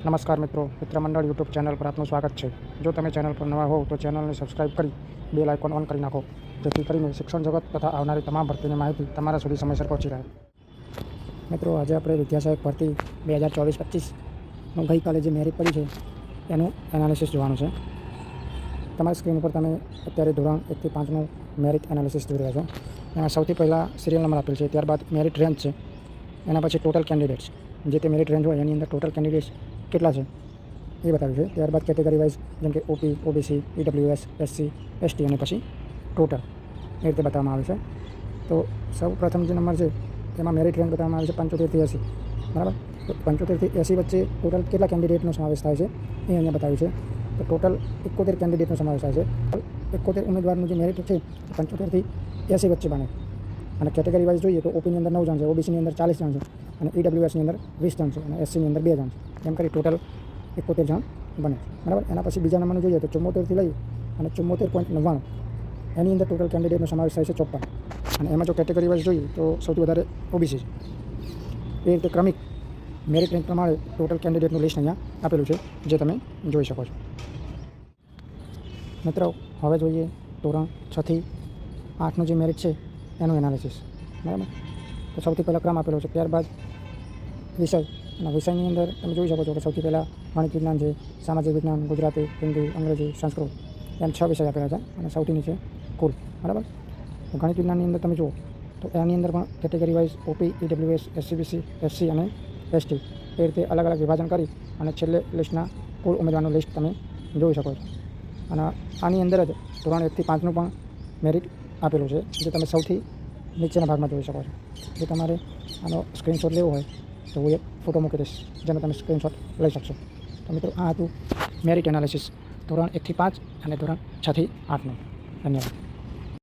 નમસ્કાર મિત્રો, મિત્રમંડળ YouTube channel પર આપનું સ્વાગત છે. જો તમે ચેનલ પર નવા હો તો ચેનલને સબસ્ક્રાઇબ કરી બેલ આઇકોન ઓન કરી નાખો. જેથી કરીને શિક્ષણ જગત તથા આવનારી તમામ ભરતીની માહિતી તમારા સુધી સમયસર પહોંચી રહે. મિત્રો, આજે આપણે વિદ્યાસહાયક ભરતી બે હજાર ચોવીસ પચીસનું ગઈકાલે જે મેરિટ પડી છે, એનું એનાલિસિસ જોવાનું છે. તમારી સ્ક્રીન ઉપર તમે અત્યારે ધોરણ એકથી પાંચનું મેરિટ એનાલિસિસ જોઈ રહ્યા છો. એમાં સૌથી પહેલાં સિરિયલ નંબર આપેલ છે, ત્યારબાદ મેરિટ રેન્જ છે, એના પછી ટોટલ કેન્ડિડેટ્સ જે તે મેરિટ રેન્જ હોય એની અંદર ટોટલ કેન્ડિડેટ્સ કેટલા છે? એ બતાવ્યું છે. ત્યારબાદ કેટેગરી વાઇઝ જેમ કે OP OBC EWS SC ST અને પછી ટોટલ એ રીતે બતાવવામાં આવે છે. તો સૌ પ્રથમ જે નંબર છે, એમાં મેરિટ રેન્ક બતાવવામાં આવે છે પંચોતેરથી એંસી. બરાબર? તો પંચોતેરથી એંસી વચ્ચે ટોટલ કેટલા કેન્ડિડેટનો સમાવેશ થાય છે? એ અહીંયા બતાવ્યું છે. તો ટોટલ એકોતેર કેન્ડિડેટનો સમાવેશ થાય છે. એકોતેર ઉમેદવારનું જે મેરિટ છે પંચોતેરથી એંસી વચ્ચે બને. અને કેટેગરી વાઇઝ જોઈએ તો ઓપીની અંદર નવ જણ છે ઓબીસીની અંદર ચાલીસ જણ છે અને ઈડબ્લ્યુએસની અંદર વીસ જણ છે અને એસસીની અંદર બે જણ છે. એમ કરી ટોટલ એકોતેર જણ બને બરાબર? એના પછી બીજા નંબરનું જોઈએ તો ચુમ્મોતેરથી લઈ અને ચુમ્મોતેર પોઈન્ટ નવ્વાણું. એની અંદર ટોટલ કેન્ડિડેટનો સમાવેશ થાય છે ચોપન અને એમાં જો કેટેગરી વાઇઝ જોઈએ તો સૌથી વધારે ઓબીસી છે. એ રીતે ક્રમિક મેરિટ રેન્ક પ્રમાણે ટોટલ કેન્ડિડેટનું લિસ્ટ અહીંયા આપેલું છે, જે તમે જોઈ શકો છો. મિત્રો, હવે જોઈએ ધોરણ છથી આઠનું જે મેરિટ છે એનું એનાલિસિસ બરાબર? તો સૌથી પહેલાં ક્રમ આપેલો છે. ત્યારબાદ વિષય. અને વિષયની અંદર તમે જોઈ શકો છો કે સૌથી પહેલાં ગણિત વિજ્ઞાન છે, સામાજિક વિજ્ઞાન, ગુજરાતી, હિન્દી, અંગ્રેજી, સંસ્કૃત. એમ છ વિષય આપેલા છે અને સૌથી નીચે કુલ. બરાબર? તો ગણિત વિજ્ઞાનની અંદર તમે જુઓ, તો એની અંદર પણ category wise OP EWS SCBC SC અને એસટી એ રીતે અલગ અલગ વિભાજન કરી અને છેલ્લે લિસ્ટના કુલ ઉમેદવારનું લિસ્ટ તમે જોઈ શકો છો. અને આની અંદર જ ધોરણ એકથી પાંચનું પણ મેરિટ આપેલું છે, જે તમે સૌથી નીચેના ભાગમાં જોઈ શકો છો. જો તમારે આનો સ્ક્રીનશોટ લેવો હોય, તો હું એક ફોટો મૂકી દઈશ જેનો તમે સ્ક્રીનશોટ લઈ શકશો. તો મિત્રો, આ હતું મેરિટ એનાલિસિસ ધોરણ એકથી પાંચ અને ધોરણ છથી આઠનું ધન્યવાદ.